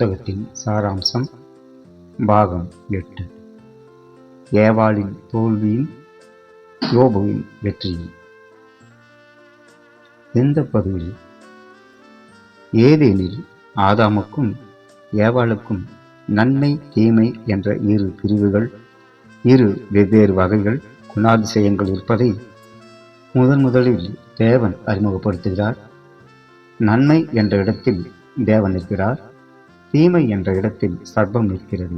புத்தகத்தின் சாராம்சம் பாகம் எட்டு. ஏவாளின் தோல்வியும் யோபுவின் வெற்றியும். எந்த பகுதியில்? ஏதேனில் ஆதாமுக்கும் ஏவாளுக்கும் நன்மை தீமை என்ற இரு பிரிவுகள் இரு வெவ்வேறு வகைகள் குணாதிசயங்கள் இருப்பதை முதன் முதலில் தேவன் அறிமுகப்படுத்துகிறார். நன்மை என்ற இடத்தில் தேவன் இருக்கிறார் தீமை என்ற இடத்தில் சர்ப்பம் நிற்கிறது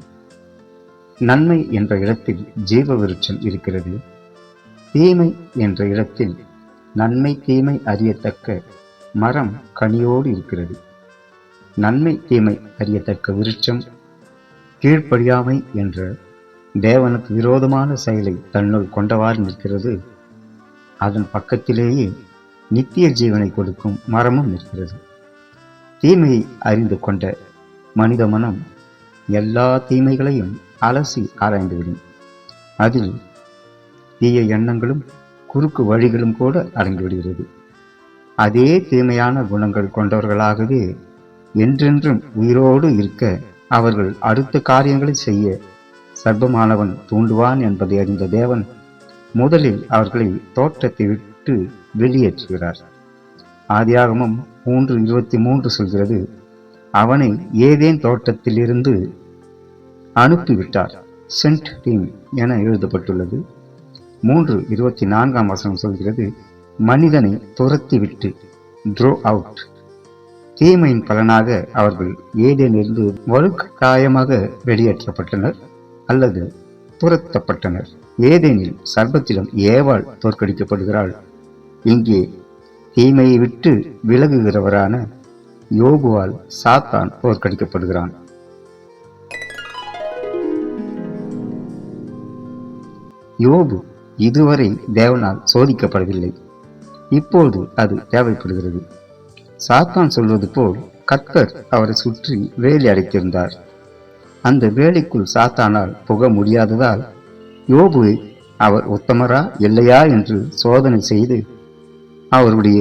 நன்மை என்ற இடத்தில் ஜீவ விருட்சம் இருக்கிறது. தீமை என்ற இடத்தில் நன்மை தீமை அறியத்தக்க மரம் கனியோடு இருக்கிறது. நன்மை தீமை அறியத்தக்க விருட்சம் கீழ்ப்படியாமை என்ற தேவனுக்கு விரோதமான செயலை தன்னுள் கொண்டவாறு நிற்கிறது. அதன் பக்கத்திலேயே நித்திய ஜீவனை கொடுக்கும் மரமும் நிற்கிறது. தீமையை அறிந்து கொண்ட மனித மனம் எல்லா தீமைகளையும் அலசி ஆராய்ந்துவிடும். அதில் தீய எண்ணங்களும் குறுக்கு வழிகளும் கூட அடங்கிவிடுகிறது அதே தீமையான குணங்கள் கொண்டவர்களாகவே என்றென்றும் உயிரோடு இருக்க அவர்கள் அடுத்த காரியங்களை செய்ய சர்பமானவன் தூண்டுவான் என்பதை அறிந்த தேவன் முதலில் அவர்களை தோட்டத்தை விட்டு வெளியேற்றுகிறார். ஆதியாகமம் மூன்று இருபத்தி மூன்று சொல்கிறது அவனை ஏதேன் தோட்டத்திலிருந்து அனுப்பிவிட்டார். சென்ட் டீம் என எழுதப்பட்டுள்ளது. மூன்று இருபத்தி நான்காம் வசனம் சொல்கிறது மனிதனை துரத்திவிட்டு த்ரோ அவுட் தீமையின் பலனாக அவர்கள் ஏதேனிலிருந்து வலுக்கட்டாயமாக வெளியேற்றப்பட்டனர் அல்லது துரத்தப்பட்டனர். ஏதேனில் சர்பத்திலும் ஏவாள் தோற்கடிக்கப்படுகிறாள். இங்கே தீமையை விட்டு விலகுகிறவரான யோகுவால் சாத்தான் தோற்கடிக்கப்படுகிறான் யோபு இதுவரை தேவனால் சோதிக்கப்படவில்லை. இப்போது அது தேவைப்படுகிறது. சாத்தான் சொல்வது போல் கர்த்தர் அவரை சுற்றி வேலி அடைத்திருந்தார். அந்த வேலைக்குள் சாத்தானால் புக முடியாததால் யோபுவை அவர் உத்தமரா இல்லையா? என்று சோதனை செய்து அவருடைய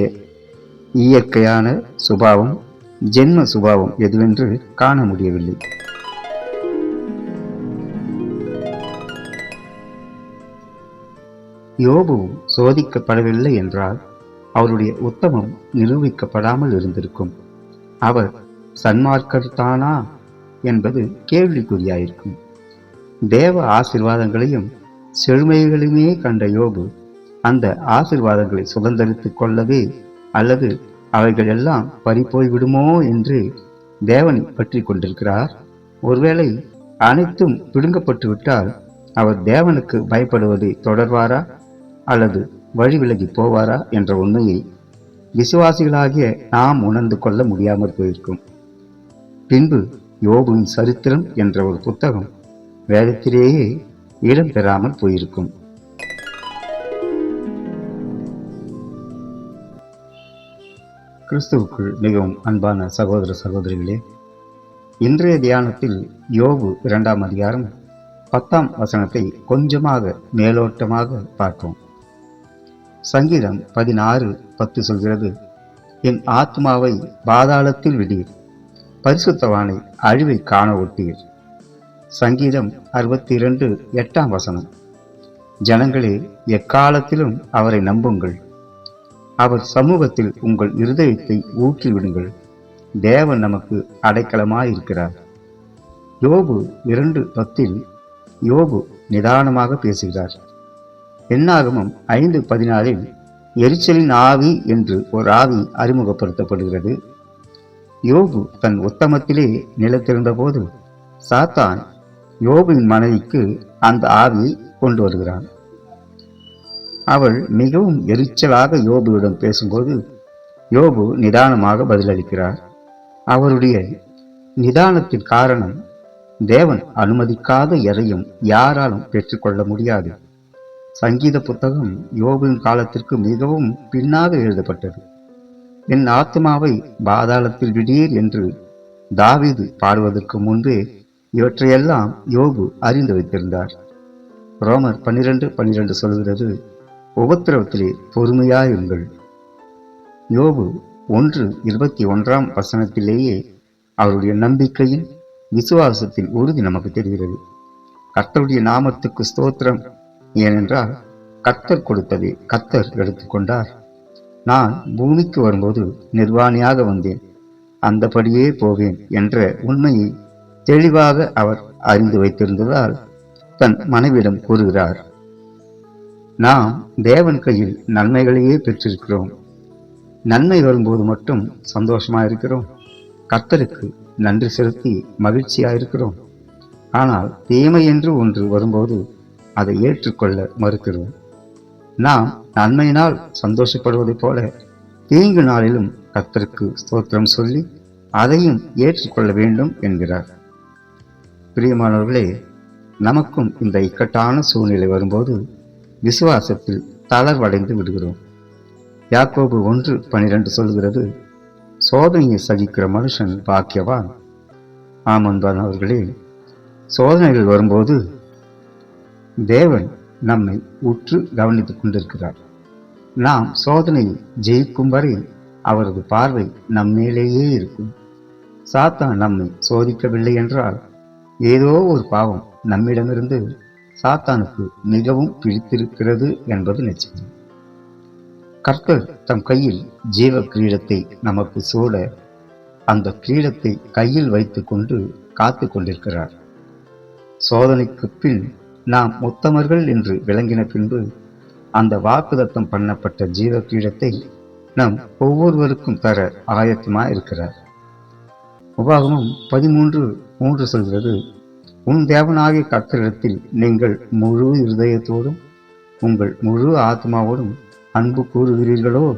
இயற்கையான சுபாவம் ஜென்ம சுபாவம் எதுவென்று காண முடியவில்லை. யோபு சோதிக்கப்படவில்லை என்றால் அவருடைய உத்தமம் நிரூபிக்கப்படாமல் இருந்திருக்கும். அவர் சன்மார்க்கர்தானா என்பது கேள்விக்குறியாயிருக்கும். தேவ ஆசிர்வாதங்களையும் செழுமைகளையுமே கண்ட யோபு அந்த ஆசிர்வாதங்களை சுதந்திரித்துக் கொள்ளவே அல்லது அவைகள் எல்லாம் பறிப்போய் விடுமோ என்று தேவனை பற்றி கொண்டிருக்கிறார். ஒருவேளை அனைத்தும் பிடுங்கப்பட்டு விட்டால் அவர் தேவனுக்கு பயப்படுவதை தொடர்வாரா? அல்லது வழி விலகி போவாரா என்ற உண்மையை விசுவாசிகளாகிய நாம் உணர்ந்து கொள்ள முடியாமல் போயிருக்கும். பின்பு யோபுவின் சரித்திரம் என்ற ஒரு புத்தகம் வேதத்திலேயே இடம்பெறாமல் போயிருக்கும். கிறிஸ்துவுக்குள் மிகவும் அன்பான சகோதர சகோதரிகளே இன்றைய தியானத்தில் யோபு இரண்டாம் அதிகாரம் பத்தாம் வசனத்தை கொஞ்சமாக மேலோட்டமாக பார்ப்போம். சங்கீதம் பதினாறு பத்து சொல்கிறது என் ஆத்மாவை பாதாளத்தில் விடீர் பரிசுத்தவானை அழிவை காண ஒட்டீர். சங்கீதம் அறுபத்தி இரண்டு எட்டாம் வசனம் ஜனங்களே எக்காலத்திலும் அவரை நம்புங்கள். அவர் சமூகத்தில் உங்கள் இருதயத்தை ஊற்றிவிடுங்கள் தேவன் நமக்கு அடைக்கலமாயிருக்கிறார். யோபு இரண்டு பத்தில் யோபு நிதானமாக பேசுகிறார். எண்ணாகமம் ஐந்து பதினாறில் எரிச்சலின் ஆவி என்று ஒரு ஆவி அறிமுகப்படுத்தப்படுகிறது. யோபு தன் உத்தமத்திலே நிலைத்திருந்த போது சாத்தான் யோபுவின் மனைவிக்கு அந்த ஆவியை கொண்டு வருகிறான். அவள் மிகவும் எரிச்சலாக யோபுவிடம் பேசும்போது யோபு நிதானமாக பதிலளிக்கிறார். அவருடைய நிதானத்தின் காரணம் தேவன் அனுமதிக்காத எதையும் யாராலும் பெற்றுக்கொள்ள முடியாது. சங்கீத புத்தகம் யோபுவின் காலத்திற்கு மிகவும் பின்னாக எழுதப்பட்டது. என் ஆத்மாவை பாதாளத்தில் விடீர் என்று தாவிது பாடுவதற்கு முன்பே இவற்றையெல்லாம் யோபு அறிந்து வைத்திருந்தார். ரோமர் பன்னிரண்டு பன்னிரண்டு சொல்கிறது உபத்திரவத்திலே பொறுமையாயிருங்கள். யோபு ஒன்று இருபத்தி ஒன்றாம் வசனத்திலேயே அவருடைய நம்பிக்கையின் விசுவாசத்தின் உறுதி நமக்கு தெரிகிறது. கர்த்தருடைய நாமத்துக்கு ஸ்தோத்திரம். ஏனென்றால் கர்த்தர் கொடுத்ததை கர்த்தர் எடுத்துக்கொண்டார். நான் பூமிக்கு வரும்போது நிர்வாணியாக வந்தேன். அந்தபடியே போவேன் என்ற உண்மையை தெளிவாக அவர் அறிந்து வைத்திருந்ததால் தன் மனைவிடம் கூறுகிறார். நாம் தேவன் கையில் நன்மைகளையே பெற்றிருக்கிறோம். நன்மை வரும்போது மட்டும் சந்தோஷமாக இருக்கிறோம். கர்த்தருக்கு நன்றி செலுத்தி மகிழ்ச்சியாக இருக்கிறோம். ஆனால் தீமை என்று ஒன்று வரும்போது அதை ஏற்றுக்கொள்ள மறுக்கிறோம். நாம் நன்மையினால் சந்தோஷப்படுவதைப் போல தீங்கு நாளிலும் கர்த்தருக்கு ஸ்தோத்திரம் சொல்லி அதையும் ஏற்றுக்கொள்ள வேண்டும் என்கிறார். பிரியமானவர்களே நமக்கும் இந்த இக்கட்டான சூழ்நிலை வரும்போது விசுவாசத்தில் தளர்வடைந்து விடுகிறோம். யாக்கோபு ஒன்று பனிரெண்டு சொல்கிறது சோதனையை சகிக்கிற மனுஷன் பாக்கியவான். ஆமன்பான் அவர்களே சோதனைகள் வரும்போது தேவன் நம்மை உற்று கவனித்துக் கொண்டிருக்கிறார். நாம் சோதனையை ஜெயிக்கும் வரை அவரது பார்வை நம்மேலேயே இருக்கும். சாத்தான் நம்மை சோதிக்கவில்லை என்றால் ஏதோ ஒரு பாவம் நம்மிடமிருந்து சாத்தானுக்கு மிகவும் பிடித்திருக்கிறது என்பது நிச்சயம். கர்த்தர் தம் கையில் ஜீவ கிரீடத்தை நமக்கு சூட அந்த கிரீடத்தை கையில் வைத்துக்கொண்டு காத்து கொண்டிருக்கிறார். சோதனைக்கு பின் நாம் உத்தமர்கள் என்று விளங்கின பின்பு அந்த வாக்குதத்தம் பண்ணப்பட்ட ஜீவ கிரீடத்தை நம் ஒவ்வொருவருக்கும் தர ஆயத்தமாக இருக்கிறார் உபாகமும் பதிமூன்று மூன்று சொல்கிறது உன் தேவனாகிய கர்த்தரிடத்தில் நீங்கள் முழு இருதயத்தோடும் உங்கள் முழு ஆத்மாவோடும் அன்பு கூறுகிறீர்களோ?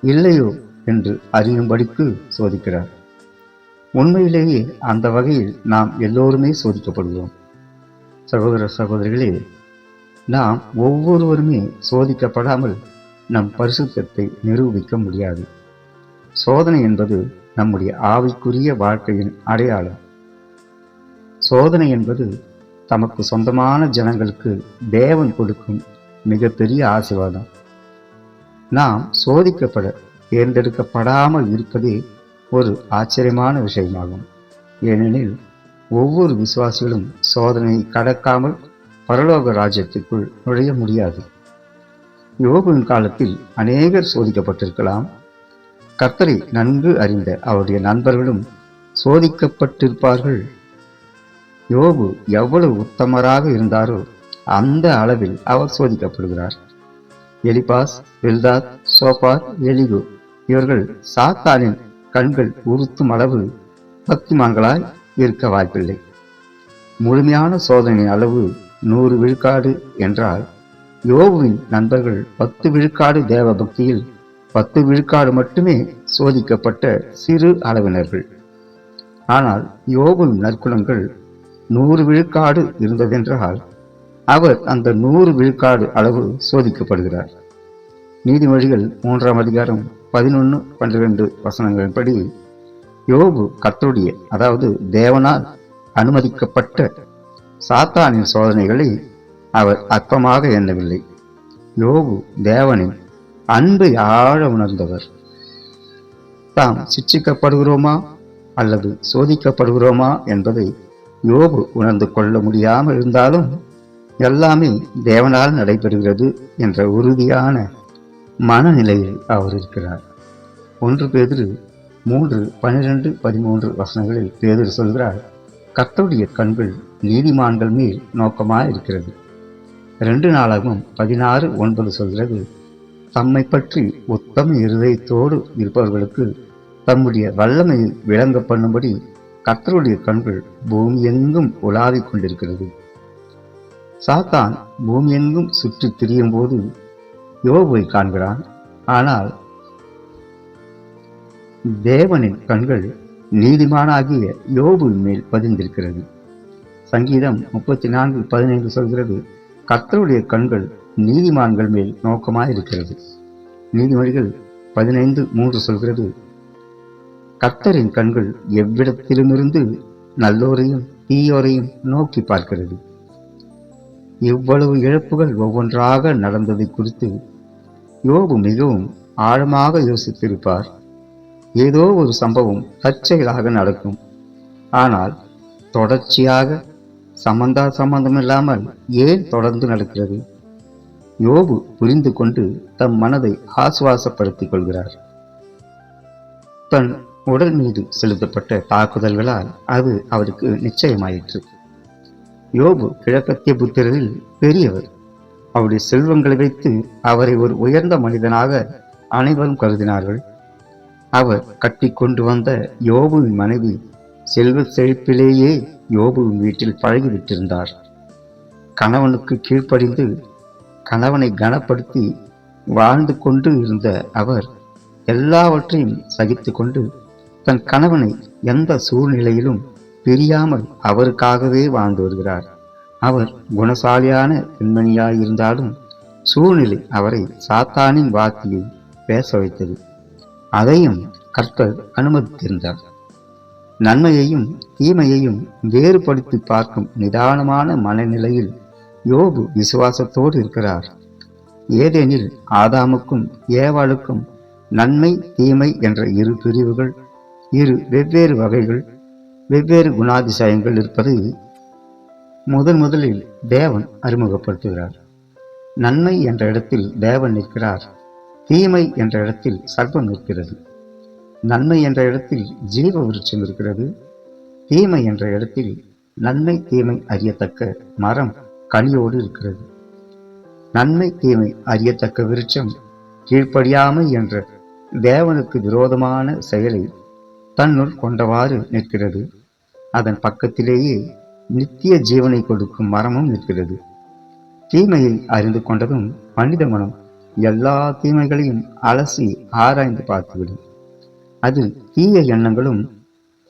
இல்லையோ? என்று அறியும்படிக்கு சோதிக்கிறார். உண்மையிலேயே அந்த வகையில் நாம் எல்லோருமே சோதிக்கப்படுவோம் சகோதர சகோதரிகளே நாம் ஒவ்வொருவருமே சோதிக்கப்படாமல் நம் பரிசுத்தத்தை நிரூபிக்க முடியாது. சோதனை என்பது நம்முடைய ஆவிக்குரிய வாழ்க்கையின் அடையாளம். சோதனை என்பது தமக்கு சொந்தமான ஜனங்களுக்கு தேவன் கொடுக்கும் மிகப்பெரிய ஆசீர்வாதம். நாம் சோதிக்கப்பட தேர்ந்தெடுக்கப்படாமல் இருப்பதே ஒரு ஆச்சரியமான விஷயமாகும். ஏனெனில் ஒவ்வொரு விசுவாசிகளும் சோதனையை கடக்காமல் பரலோக ராஜ்யத்துக்குள் நுழைய முடியாது. யோகுவின் காலத்தில் அநேகர் சோதிக்கப்பட்டிருக்கலாம். கர்த்தரை நன்கு அறிந்த அவருடைய நண்பர்களும் சோதிக்கப்பட்டிருப்பார்கள் யோபு எவ்வளவு உத்தமராக இருந்தாரோ அந்த அளவில் அவர் சோதிக்கப்படுகிறார். எலிபாஸ் பில்தாத் சோபார் எலிகு இவர்கள் சாத்தானின் கண்கள் உறுத்தும் அளவு பக்திமான்களாய் இருக்க வாய்ப்பில்லை. முழுமையான சோதனை அளவு நூறு விழுக்காடு என்றால் யோபுவின் நண்பர்கள் பத்து விழுக்காடு தேவ பக்தியில் பத்து விழுக்காடு மட்டுமே சோதிக்கப்பட்ட சிறு அளவினர்கள். ஆனால் யோபுவின் நற்குணங்கள் நூறு விழுக்காடு இருந்ததென்றால் அவர் அந்த நூறு விழுக்காடு அளவு சோதிக்கப்படுகிறார். நீதிமொழிகள் மூன்றாம் அதிகாரம் பதினொன்று பன்னிரண்டு வசனங்களின்படி யோபு கத்தோடைய அதாவது தேவனால் அனுமதிக்கப்பட்ட சாத்தானின் சோதனைகளை அவர் அற்பமாக எண்ணவில்லை. யோபு தேவனின் அன்பை ஆழ உணர்ந்தவர். தாம் சிச்சிக்கப்படுகிறோமா அல்லது சோதிக்கப்படுகிறோமா என்பதை யோபு உணர்ந்து கொள்ள முடியாமல் இருந்தாலும் எல்லாமே தேவனால் நடைபெறுகிறது என்ற உறுதியான மனநிலையில் அவர் இருக்கிறார். ஒன்று பேதிரு மூன்று பனிரெண்டு பதிமூன்று வசனங்களில் பேதிரு சொல்கிறார் கத்தருடைய கண்கள் நீதிமான்கள் மேல் நோக்கமாக இருக்கிறது. ரெண்டு நாளாகவும் பதினாறு ஒன்பது சொல்கிறது தம்மை பற்றி உத்தம இருதயத்தோடு இருப்பவர்களுக்கு தம்முடைய வல்லமையை விளங்க பண்ணும்படி கத்தருடைய கண்கள் பூமி எங்கும் உலாவிக் கொண்டிருக்கிறது. சாத்தான் பூமி எங்கும் சுற்றி திரியும் போது யோபுவை காண்கிறான். ஆனால் தேவனின் கண்கள் நீதிமானாகிய யோபுவின் மேல் பதிந்திருக்கிறது. சங்கீதம் முப்பத்தி நான்கு பதினைந்து சொல்கிறது கர்த்தருடைய கண்கள் நீதிமான்கள் மேல் நோக்கமாய் இருக்கிறது நீதிமொழிகள் பதினைந்து மூன்று சொல்கிறது கத்தரின் கண்கள் எவ்விடத்திலுமிருந்து நல்லோரையும் தீயோரையும் நோக்கி பார்க்கிறது. இவ்வளவு இழப்புகள் ஒவ்வொன்றாக நடந்ததை குறித்து யோபு மிகவும் ஆழமாக யோசித்திருப்பார். ஏதோ ஒரு சம்பவம் தற்செயலாக நடக்கும். ஆனால் தொடர்ச்சியாக சம்பந்தா சம்பந்தம் இல்லாமல் ஏன் தொடர்ந்து நடக்கிறது? யோபு புரிந்து கொண்டு தம் மனதை ஆசுவாசப்படுத்திக் கொள்கிறார். தன் உடல் மீது செலுத்தப்பட்ட தாக்குதல்களால் அது அவருக்கு நிச்சயமாயிற்று. யோபு கிழக்கத்திய புத்திரரில் பெரியவர். அவருடைய செல்வங்களை வைத்து அவரை ஒரு உயர்ந்த மனிதனாக அனைவரும் கருதினார்கள். அவர் கட்டி கொண்டு வந்த யோபுவின் மனைவி செல்வ செழிப்பிலேயே யோபுவின் வீட்டில் பழகிவிட்டிருந்தார். கணவனுக்கு கீழ்ப்படிந்து கணவனை கனப்படுத்தி வாழ்ந்து கொண்டு இருந்த அவர் எல்லாவற்றையும் சகித்து கொண்டு தன் கணவனை எந்த சூழ்நிலையிலும் பிரியாமல் அவருக்காகவே வாழ்ந்து வருகிறார். அவர் குணசாலியான பெண்மணியாயிருந்தாலும் சூழ்நிலை அவரை சாத்தானின் வார்த்தையை பேச வைத்தது. அதையும் கர்த்தர் அனுமதித்திருந்தார். நன்மையையும் தீமையையும் வேறுபடுத்தி பார்க்கும் நிதானமான மனநிலையில் யோபு விசுவாசத்தோடு இருக்கிறார். ஏதெனில் ஆதாமுக்கும் ஏவாளுக்கும் நன்மை தீமை என்ற இரு பிரிவுகள் இரு வெவ்வேறு வகைகள் வெவ்வேறு குணாதிசயங்கள் இருப்பது முதன் முதலில் தேவன் அறிமுகப்படுத்துகிறார். நன்மை என்ற இடத்தில் தேவன் நிற்கிறார் தீமை என்ற இடத்தில் சர்ப்பம் நிற்கிறது. நன்மை என்ற இடத்தில் ஜீவ விருட்சம் இருக்கிறது தீமை என்ற இடத்தில் நன்மை தீமை அறியத்தக்க மரம் கனியோடு இருக்கிறது. நன்மை தீமை அறியத்தக்க விருட்சம் கீழ்ப்படியாமை என்ற தேவனுக்கு விரோதமான செயலை தன்னுள் கொண்டவாறு நிற்கிறது. அதன் பக்கத்திலேயே நித்திய ஜீவனை கொடுக்கும் மரமும் நிற்கிறது. தீமையை அறிந்து கொண்டதும் மனித மனம் எல்லா தீமைகளையும் அலசி ஆராய்ந்து பார்த்துவிடும். அதில் தீய எண்ணங்களும்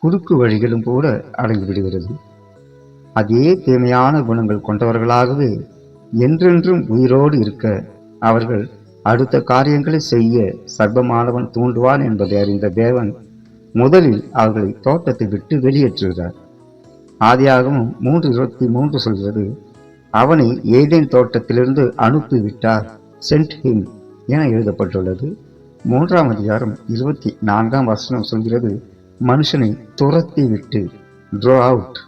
குறுக்கு வழிகளும் கூட அடங்கிவிடுகிறது அதே தீமையான குணங்கள் கொண்டவர்களாகவே என்றென்றும் உயிரோடு இருக்க அவர்கள் அடுத்த காரியங்களை செய்ய சர்வமானவன் தூண்டுவான் என்பதை அறிந்த தேவன் முதலில் அவர்களை தோட்டத்தை விட்டு வெளியேற்றுகிறார். ஆதியாகவும் மூன்று இருபத்தி மூன்று சொல்கிறது அவனை ஏதேன் தோட்டத்திலிருந்து அனுப்பிவிட்டார் சென்ட் ஹிம் என எழுதப்பட்டுள்ளது. மூன்றாம் அதிகாரம் இருபத்தி நான்காம் வசனம் சொல்கிறது மனுஷனை துரத்தி விட்டு ட்ரோ அவுட்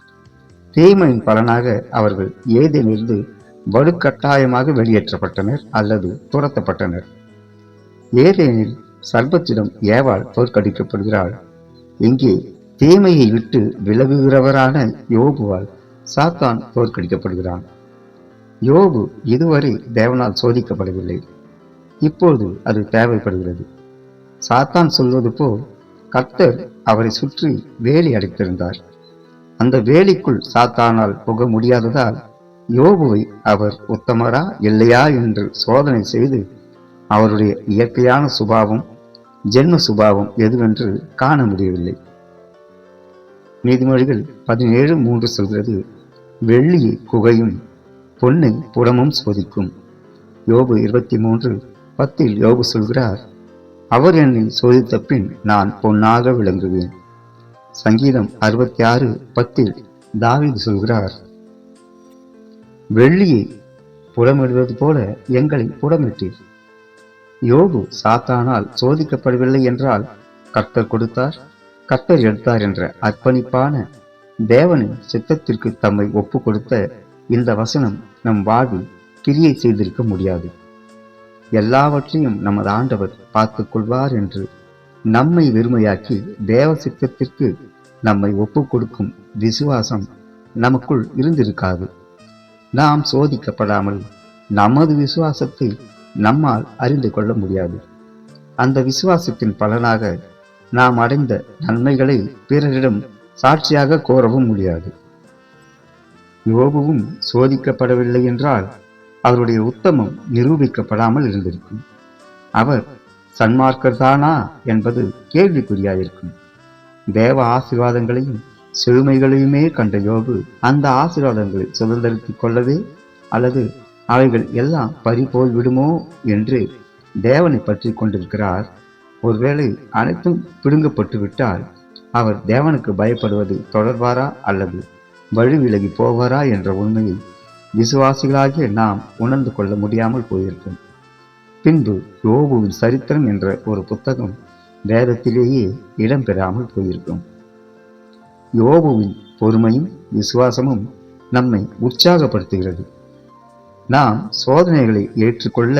தீமையின் பலனாக அவர்கள் ஏதேனிலிருந்து வலுக்கட்டாயமாக வெளியேற்றப்பட்டனர் அல்லது துரத்தப்பட்டனர். ஏதேனில் சர்பத்திடம் ஏவாள் தோற்கடிக்கப்படுகிறாள். இங்கே தீமையை விட்டு விலகுகிறவரான யோபுவால் சாத்தான் தோற்கடிக்கப்படுகிறான். யோபு இதுவரை தேவனால் சோதிக்கப்படவில்லை. இப்போது அது தேவைப்படுகிறது. சாத்தான் சொல்வது போல் கர்த்தர் அவரை சுற்றி வேலி அடைத்திருந்தார். அந்த வேலிக்குள் சாத்தானால் புக முடியாததால் யோபுவை அவர் உத்தமரா இல்லையா என்று சோதனை செய்து அவருடைய இயற்கையான சுபாவம் ஜென்ம சுபாவம் எதுவென்று காண முடியவில்லை. நீதிமொழிகள் பதினேழு மூன்று சொல்கிறது வெள்ளி குகையும் பொன்னை புடமும் சோதிக்கும். யோபு இருபத்தி மூன்று பத்தில் யோபு சொல்கிறார் அவர் என்னை சோதித்த பின் நான் பொன்னாக விளங்குவேன். சங்கீதம் அறுபத்தி ஆறு பத்தில் தாவிது சொல்கிறார் வெள்ளியை புடமிடுவது போல எங்களை புடமிட்டீர். யோபு சாத்தானால் சோதிக்கப்படவில்லை என்றால் கர்த்தர் கொடுத்தார் கர்த்தர் எடுத்தார் என்ற அர்ப்பணிப்பான தேவனின் சித்தத்திற்கு தம்மை ஒப்பு கொடுத்த இந்த வசனம் நம் வாழ்வில் கிரியை செய்திருக்க முடியாது. எல்லாவற்றையும் நமது ஆண்டவர் பார்த்து கொள்வார் என்று நம்மை வெறுமையாக்கி தேவ சித்தத்திற்கு நம்மை ஒப்பு கொடுக்கும் விசுவாசம் நமக்குள் இருந்திருக்காது. நாம் சோதிக்கப்படாமல் நமது விசுவாசத்தை நம்மால் அறிந்து கொள்ள முடியாது. அந்த விசுவாசத்தின் பலனாக நாம் அடைந்த நன்மைகளை பிறரிடம் சாட்சியாக கோரவும் முடியாது. யோபுவும் சோதிக்கப்படவில்லை என்றால் அவருடைய உத்தமம் நிரூபிக்கப்படாமல் இருந்திருக்கும். அவர் சன்மார்க்கர்தானா என்பது கேள்விக்குறியாயிருக்கும். தேவ ஆசீர்வாதங்களையும் செழுமைகளையுமே கண்ட யோபு அந்த ஆசீர்வாதங்களை சுதந்திரித்துக் கொள்ளவே அல்லது அவைகள் எல்லாம் பறிபோல் விடுமோ என்று தேவனை பற்றி கொண்டிருக்கிறார். ஒருவேளை அனைத்தும் பிடுங்கப்பட்டு விட்டால் அவர் தேவனுக்கு பயப்படுவது தொடர்வாரா அல்லது வழி விலகி போவாரா என்ற உண்மையை விசுவாசிகளாகிய நாம் உணர்ந்து கொள்ள முடியாமல் போயிருக்கும். பின்பு யோபுவின் சரித்திரம் என்ற ஒரு புத்தகம் வேதத்திலேயே இடம்பெறாமல் போயிருக்கும். யோபுவின் பொறுமையும் விசுவாசமும் நம்மை உற்சாகப்படுத்துகிறது. நாம் சோதனைகளை ஏற்றுக்கொள்ள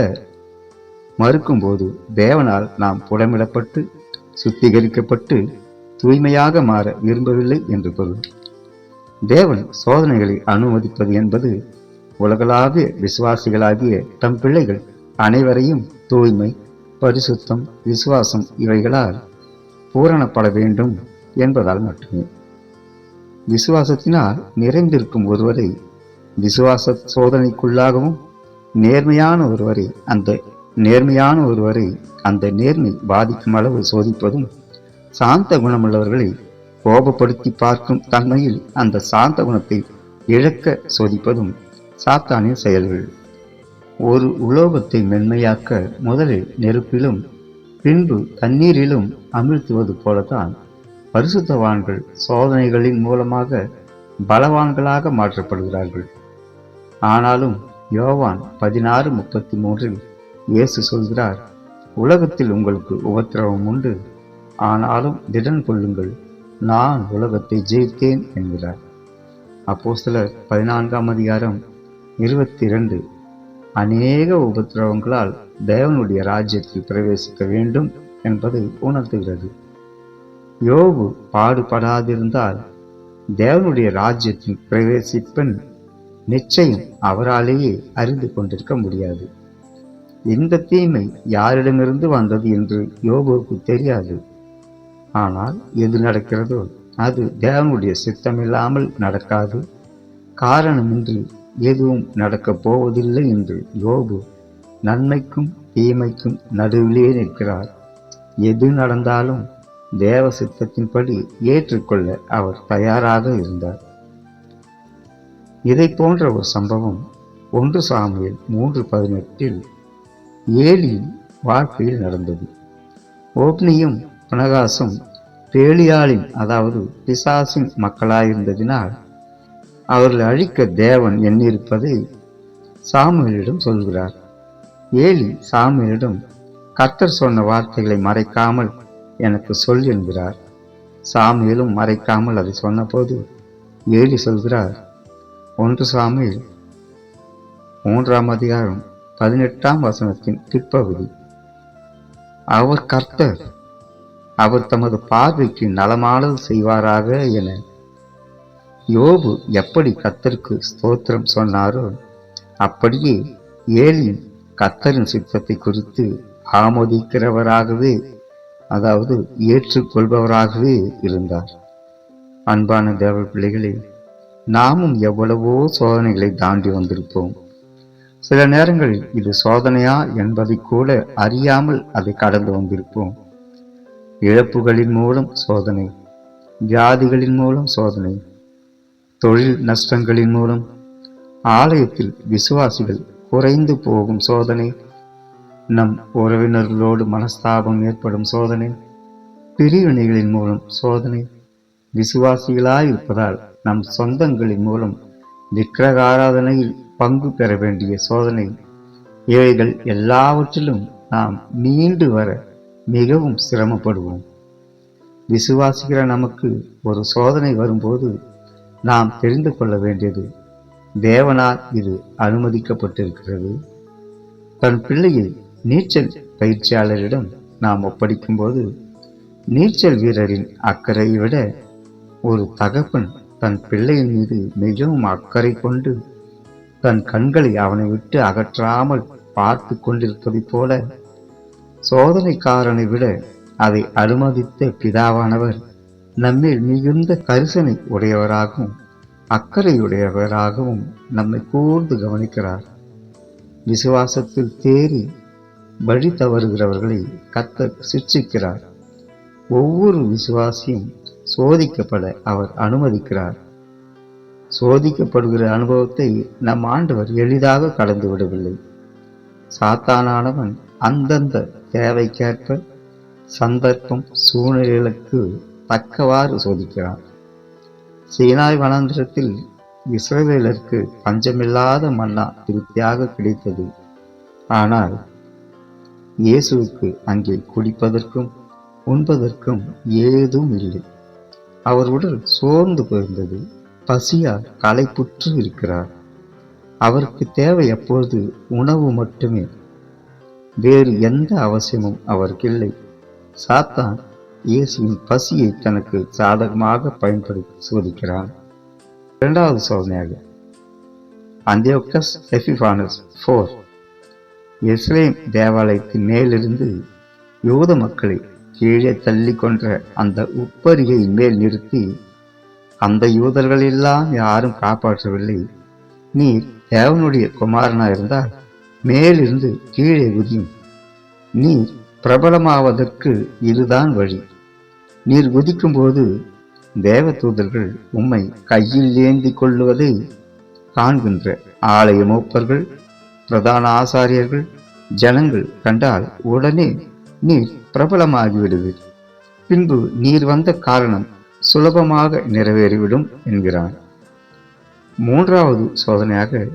மறுக்கும்போது தேவனால் நாம் புடமிடப்பட்டு சுத்திகரிக்கப்பட்டு தூய்மையாக மாற விரும்பவில்லை என்று பொருள். தேவன் சோதனைகளை அனுமதிப்பது என்பது உலகளாவிய விசுவாசிகளாகிய தம் பிள்ளைகள் அனைவரையும் தூய்மை பரிசுத்தம் விசுவாசம் இவைகளால் பூரணப்பட வேண்டும் என்பதால் மட்டுமே. விசுவாசத்தினால் நிறைந்திருக்கும் ஒருவரை விசுவாச சோதனைக்குள்ளாகவும் நேர்மையான ஒருவரை அந்த நேர்மையான ஒருவரை அந்த நேர்மை பாதிக்கும் அளவு சோதிப்பதும் சாந்த குணமுள்ளவர்களை கோபப்படுத்தி பார்க்கும் தன்மையில் அந்த சாந்த குணத்தை இழக்க சோதிப்பதும் சாத்தானின் செயல்கள். ஒரு உலோகத்தை மென்மையாக்க முதலில் நெருப்பிலும் பின்பு தண்ணீரிலும் அமிழ்த்துவது போலதான் பரிசுத்தவான்கள் சோதனைகளின் மூலமாக பலவான்களாக மாற்றப்படுகிறார்கள். ஆனாலும் யோவான் பதினாறு முப்பத்தி மூன்றில் இயேசு சொல்கிறார் உலகத்தில் உங்களுக்கு உபத்திரவம் உண்டு. ஆனாலும் திடன் கொள்ளுங்கள். நான் உலகத்தை ஜெயித்தேன் என்கிறார். அப்போ சிலர் பதினான்காம் அதிகாரம் இருபத்தி இரண்டு அநேக உபத்திரவங்களால் தேவனுடைய ராஜ்யத்தில் பிரவேசிக்க வேண்டும் என்பதை உணர்த்துகிறது. யோபு பாடுபடாதிருந்தால் தேவனுடைய ராஜ்யத்தில் பிரவேசிப்பன் நிச்சயம் அவராலேயே அறிந்து கொண்டிருக்க முடியாது. இந்த தீமை யாரிடமிருந்து வந்தது என்று யோகுவுக்கு தெரியாது. ஆனால் எது நடக்கிறதோ அது தேவனுடைய சித்தமில்லாமல் நடக்காது. காரணமின்றி எதுவும் நடக்கப் போவதில்லை என்று யோபு நன்மைக்கும் தீமைக்கும் நடுவிலே நிற்கிறார். எது நடந்தாலும் தேவ சித்தத்தின்படி ஏற்றுக்கொள்ள அவர் தயாராக இருந்தார். இதை போன்ற ஒரு சம்பவம் ஒன்று சாமியில் மூன்று பதினெட்டில் ஏலியின் வாழ்க்கையில் நடந்தது. ஓப்னியும் பினகாசும் பேலியாளின் அதாவது பிசாசின் மக்களாயிருந்ததினால் அவர்களை அழிக்க தேவன் எண்ணிருப்பதை சாமுவேலிடம் சொல்கிறார். ஏலி சாமுவேலிடம் கர்த்தர் சொன்ன வார்த்தைகளை மறைக்காமல் எனக்கு சொல் என்கிறார். சாமுவேலும் மறைக்காமல் அதை சொன்னபோது ஏலி சொல்கிறார் ஒன்று சாமியில் மூன்றாம் அதிகாரம் பதினெட்டாம் வசனத்தின் பிற்பகுதி. அவர் கர்த்தர் அவர் தமது பார்வைக்கு நலமானது செய்வாராக என. யோபு எப்படி கத்தருக்கு ஸ்தோத்திரம் சொன்னாரோ அப்படியே ஏலின் கத்தரின் சித்தத்தை குறித்து ஆமோதிக்கிறவராகவே அதாவது ஏற்றுக்கொள்பவராகவே இருந்தார். அன்பான தேவ பிள்ளைகளே நாமும் எவ்வளவோ சோதனைகளை தாண்டி வந்திருப்போம். சில நேரங்களில் இது சோதனையா என்பதை கூட அறியாமல் அதை கடந்து வந்திருப்போம். இழப்புகளின் மூலம் சோதனை வியாதிகளின் மூலம் சோதனை தொழில் நஷ்டங்களின் மூலம் ஆலயத்தில் விசுவாசிகள் குறைந்து போகும் சோதனை நம் உறவினர்களோடு மனஸ்தாபம் ஏற்படும் சோதனை பிரிவினைகளின் மூலம் சோதனை விசுவாசிகளாய் இருப்பதால் நம் சொந்தங்களின் மூலம் விக்கிரகாராதனையில் பங்கு பெற வேண்டிய சோதனை. இவைகள் எல்லாவற்றிலும் நாம் மீண்டு வர மிகவும் சிரமப்படுவோம். விசுவாசிக்கிற நமக்கு ஒரு சோதனை வரும்போது நாம் தெரிந்து கொள்ள வேண்டியது தேவனால் இது அனுமதிக்கப்பட்டிருக்கிறது. தன் பிள்ளையை நீச்சல் பயிற்சியாளரிடம் நாம் ஒப்படைக்கும்போது நீச்சல் வீரரின் அக்கறையை விட ஒரு தகப்பன் தன் பிள்ளையின் மீது மிகவும் அக்கறை கொண்டு தன் கண்களை அவனை விட்டு அகற்றாமல் பார்த்து கொண்டிருப்பதைப் போல சோதனைக்காரனை விட அதை அனுமதித்த பிதாவானவர் நம்மில் மிகுந்த கரிசனை உடையவராகவும் அக்கறையுடையவராகவும் நம்மை கூர்ந்து கவனிக்கிறார். விசுவாசத்தில் தேறி வழி தவறுகிறவர்களை கத்த சிக்ஷிக்கிறார் ஒவ்வொரு விசுவாசியும் சோதிக்கப்பட அவர் அனுமதிக்கிறார். சோதிக்கப்படுகிற அனுபவத்தை நம் ஆண்டவர் எளிதாக கடந்து விடவில்லை. சாத்தானானவன் அந்தந்த தேவைக்கேற்ப சந்தர்ப்பம் சூழ்நிலைகளுக்கு தக்கவாறு சோதிக்கிறான். சீனாய் வனாந்திரத்தில் இஸ்ரேலருக்கு பஞ்சமில்லாத மன்னா திருப்தியாக கிடைத்தது. ஆனால் இயேசுவுக்கு அங்கே குடிப்பதற்கும் உண்பதற்கும் ஏதும் இல்லை. அவர் உடல் சோர்ந்து போயிருந்தது. பசியால் களைப்புற்று இருக்கிறார். அவருக்கு தேவை அப்போது உணவு மட்டுமே. வேறு எந்த அவசியமும் அவருக்கு இல்லை சாத்தான் இயேசுவின் பசியை தனக்கு சாதகமாக பயன்படுத்தி சோதிக்கிறான். இரண்டாவது சோதனையாக. அந்தியோக்கஸ் எபிஃபானஸ் ஃபோர் இஸ்ரேம் தேவாலயத்தின் மேலிருந்து யூத மக்களை கீழே தள்ளி கொன்ற அந்த உப்பரிகையின் மேல் நிறுத்தி அந்த யூதர்களெல்லாம் யாரும் காப்பாற்றவில்லை. நீர் தேவனுடைய குமாரனா இருந்தால் மேலிருந்து கீழே குதியும். நீர் பிரபலமாவதற்கு இதுதான் வழி. நீர் குதிக்கும்போது தேவதூதர்கள் உம்மை கையில் ஏந்தி கொள்ளுவதை காண்கின்ற ஆலய மூப்பர்கள் பிரதான ஆசாரியர்கள் ஜனங்கள் கண்டால் உடனே நீர் பிரபலமாகிவிடுது. பின்பு நீர் வந்த காரணம் சுலபமாக நிறைவேறிவிடும் என்கிறான் மூன்றாவது சோதனையாக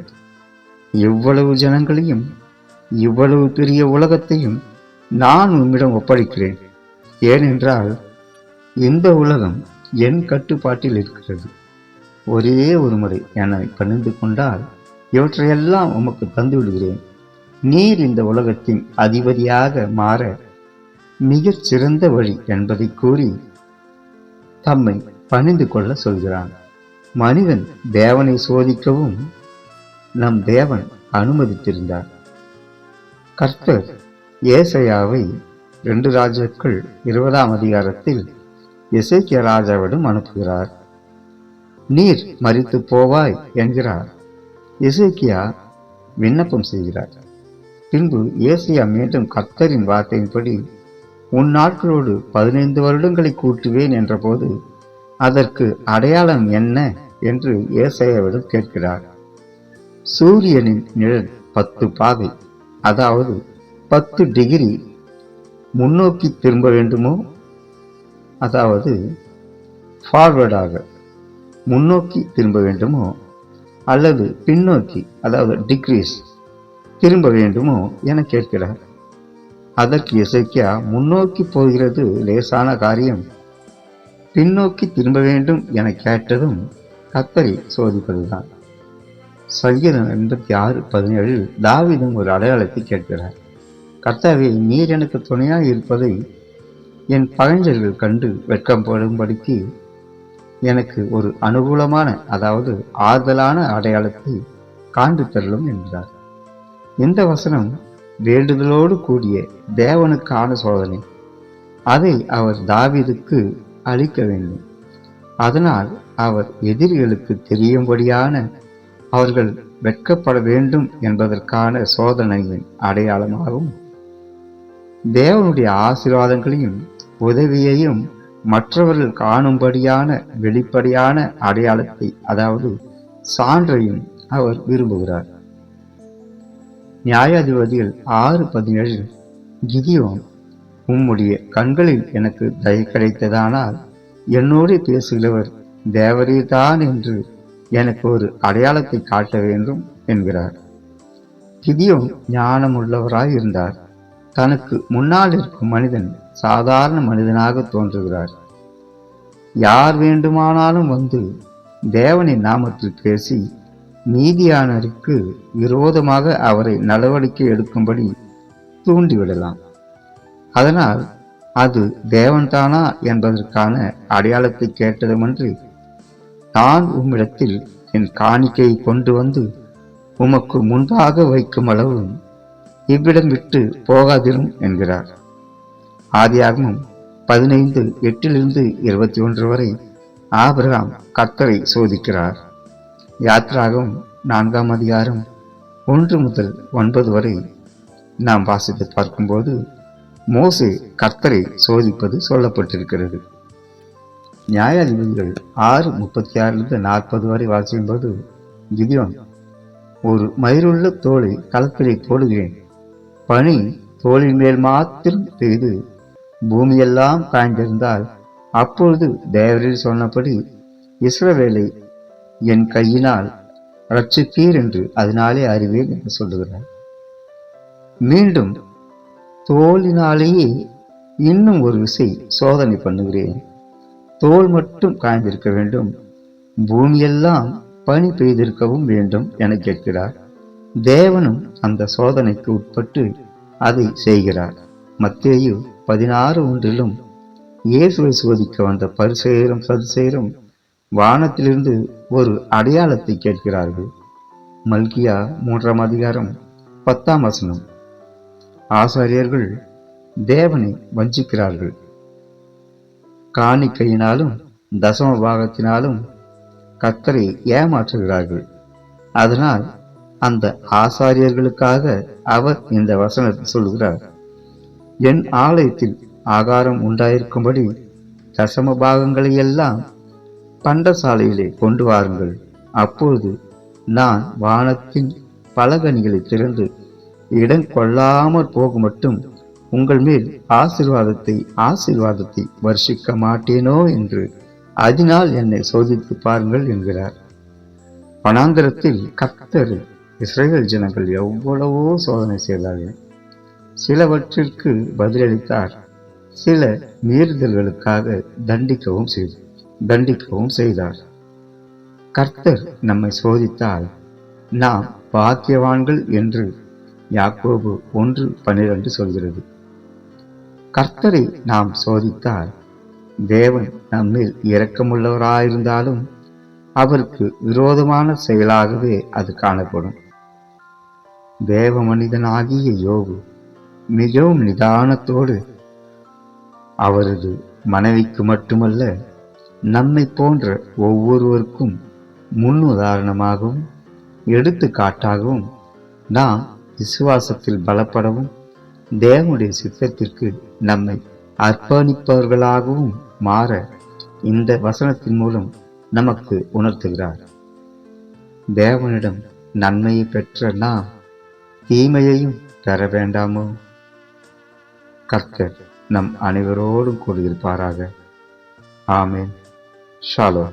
இவ்வளவு ஜனங்களையும் இவ்வளவு பெரிய உலகத்தையும் நான் உம்மிடம் ஒப்படைக்கிறேன். ஏனென்றால் இந்த உலகம் என் கட்டுப்பாட்டில் இருக்கிறது. ஒரே ஒரு முறை என்னை பணிந்து கொண்டால் இவற்றையெல்லாம் உமக்கு தந்து விடுகிறேன் நீர் இந்த உலகத்தின் அதிபதியாக மாற மிகச் சிறந்த வழி என்பதை கூறி தம்மை பணிந்து கொள்ள சொல்கிறான். மனிதன் தேவனை சோதிக்கவும் நம் தேவன் அனுமதித்திருந்தார். கர்த்தர் ஏசையாவை ரெண்டு ராஜாக்கள் இருபதாம் அதிகாரத்தில் இசைக்கிய ராஜாவிடம் அனுப்புகிறார். நீர் மறித்து போவாய் என்கிறார். இசைக்கியா விண்ணப்பம் செய்கிறார். பின்பு ஏசியா மீண்டும் கர்த்தரின் வார்த்தையின்படி உன் நாட்களோடு பதினைந்து வருடங்களை கூட்டுவேன் என்றபோது அதற்கு அடையாளம் என்ன என்று ஏசாயாவிடம் கேட்கிறார். சூரியனின் நிழல் பத்து பாதை அதாவது பத்து டிகிரி. முன்னோக்கி திரும்ப வேண்டுமோ? அதாவது ஃபார்வர்டாக முன்னோக்கி திரும்ப வேண்டுமோ? அல்லது பின்னோக்கி அதாவது டிக்ரீஸ் திரும்ப வேண்டுமோ என கேட்கிறார். அதற்கு இசைக்கியா முன்னோக்கி போகிறது லேசான காரியம். பின்னோக்கி திரும்ப வேண்டும் என கேட்டதும் கத்தரை சோதிப்பதுதான். சங்கீதம் எண்பத்தி ஆறு பதினேழில் தாவிதம் ஒரு அடையாளத்தை கேட்கிறார். கர்த்தாவே நீர் எனக்கு துணையாக இருப்பதை என் பழஞ்சர்கள் கண்டு வெட்கம் போடும்படிக்கு எனக்கு ஒரு அனுகூலமான அதாவது ஆறுதலான அடையாளத்தை காண்டு தரலும் என்கிறார் இந்த வசனம் வேண்டுதலோடு கூடிய தேவனுக்கான சோதனை. அதை அவர் தாவீதுக்கு அளிக்க வேண்டும். அதனால் அவர் எதிரிகளுக்கு தெரியும்படியான அவர்கள் வெட்கப்பட வேண்டும் என்பதற்கான சோதனையின் அடையாளமாகும். தேவனுடைய ஆசீர்வாதங்களையும் உதவியையும் மற்றவர்கள் காணும்படியான வெளிப்படையான அடையாளத்தை அதாவது சான்றையும் அவர் விரும்புகிறார். நியாயாதிபதிகள் ஆறு பதினேழில் கிதியோன் உம்முடைய கண்களில் எனக்கு தய கிடைத்ததானால் என்னோடு பேசுகிறவர் தேவரேதான் என்று எனக்கு ஒரு அடையாளத்தை காட்ட வேண்டும் என்கிறார். கிதியோன் ஞானமுள்ளவராய் இருந்தார் தனக்கு முன்னால் இருக்கும் மனிதன் சாதாரண மனிதனாக தோன்றுகிறார். யார் வேண்டுமானாலும் வந்து தேவனின் நாமத்தில் பேசி நீதியானருக்கு விரோதமாக அவரை நடவடிக்கை எடுக்கும்படி தூண்டிவிடலாம். அதனால் அது தேவன்தானா என்பதற்கான அடையாளத்தை கேட்டதுமன்றி நான் உம்மிடத்தில் என் காணிக்கையை கொண்டு வந்து உமக்கு முன்பாக வைக்கும் அளவு இவ்விடம் விட்டு போகாதிரும் என்கிறார். ஆதியாகமும் பதினைந்து எட்டிலிருந்து இருபத்தி ஒன்று வரை ஆபிரகாம் கத்தரை சோதிக்கிறார். யாத்ராகம் நான்காம் அதிகாரம் ஒன்று முதல் ஒன்பது வரை நாம் வாசித்து பார்க்கும்போது மோசே கர்த்தரை சோதிப்பது சொல்லப்பட்டிருக்கிறது. நியாயாதிபதிகள் ஆறு முப்பத்தி ஆறிலிருந்து நாற்பது வரை வாசிக்கும் போது கிதியோன் ஒரு மயிருள்ள தோலை களத்திலே போடுகிறேன். பனி தோளின் மேல் மாத்திரம் பெய்து பூமியெல்லாம் காய்ந்திருந்தால் அப்பொழுது தேவரில் சொன்னபடி இஸ்ரவேலை என் கையினால் ரட்சித்தீர் என்று அதனாலே அறிவேன் என்று சொல்லுகிறார். மீண்டும் தோலினாலேயே இன்னும் ஒரு விசை சோதனை பண்ணுகிறேன். தோல் மட்டும் காய்ந்திருக்க வேண்டும். பூமியெல்லாம் பனி பெய்திருக்கவும் வேண்டும் என கேட்கிறார். தேவனும் அந்த சோதனைக்கு உட்பட்டு அதை செய்கிறார். மத்தேயு பதினாறு ஒன்றிலும் இயேசுவை சோதிக்க வந்த பரிசெயரும் சதுசெயரும் வானத்திலிருந்து ஒரு அடையாளத்தை கேட்கிறார்கள். மல்கியா மூன்றாம் அதிகாரம் பத்தாம் வசனம். ஆசாரியர்கள் தேவனை வஞ்சிக்கிறார்கள். காணிக்கையினாலும் தசம பாகத்தினாலும் கத்தரை ஏமாற்றுகிறார்கள். அதனால் அந்த ஆசாரியர்களுக்காக அவர் இந்த வசனத்தை சொல்கிறார் என் ஆலயத்தில் ஆகாரம் உண்டாயிருக்கும்படி தசம பாகங்களை எல்லாம் பண்டசாலையிலே கொண்டு வாருங்கள். அப்பொழுது நான் வானத்தின் பலகனிகளை திறந்து இடம் கொள்ளாமற் போக மட்டும் உங்கள் மேல் ஆசிர்வாதத்தை ஆசிர்வாதத்தை வர்ஷிக்க மாட்டேனோ என்று அதனால் என்னை சோதித்து பாருங்கள் என்கிறார். வனாந்திரத்தில் கத்தர் இஸ்ரேல் ஜனங்கள் எவ்வளவோ சோதனை செய்தார்கள். சிலவற்றிற்கு பதிலளித்தார். சில மீறுதல்களுக்காக தண்டிக்கவும் செய்தார் தண்டிக்கவும் செய்தார். கர்த்தர் நம்மை சோதித்தால் நாம் பாக்கியவான்கள் என்று யாக்கோபு ஒன்று பன்னிரண்டு சொல்கிறது. கர்த்தரை நாம் சோதித்தால் தேவன் நம்மில் இரக்கமுள்ளவராயிருந்தாலும் அவருக்கு விரோதமான செயலாகவே அது காணப்படும். தேவ மனிதனாகிய யோகு மிகவும் நிதானத்தோடு அவரது மனைவிக்கு மட்டுமல்ல நம்மை போன்ற ஒவ்வொருவருக்கும் முன்னுதாரணமாகவும் எடுத்துக்காட்டாகவும் நாம் விசுவாசத்தில் பலப்படவும் தேவனுடைய சித்தத்திற்கு நம்மை அர்ப்பணிப்பவர்களாகவும் மாற இந்த வசனத்தின் மூலம் நமக்கு உணர்த்துகிறார். தேவனிடம் நன்மையை பெற்ற நாம் தீமையையும் பெற வேண்டாமோ? கர்த்தர் நம் அனைவரோடும் கூடியிருப்பாராக. ஆமேன். শালা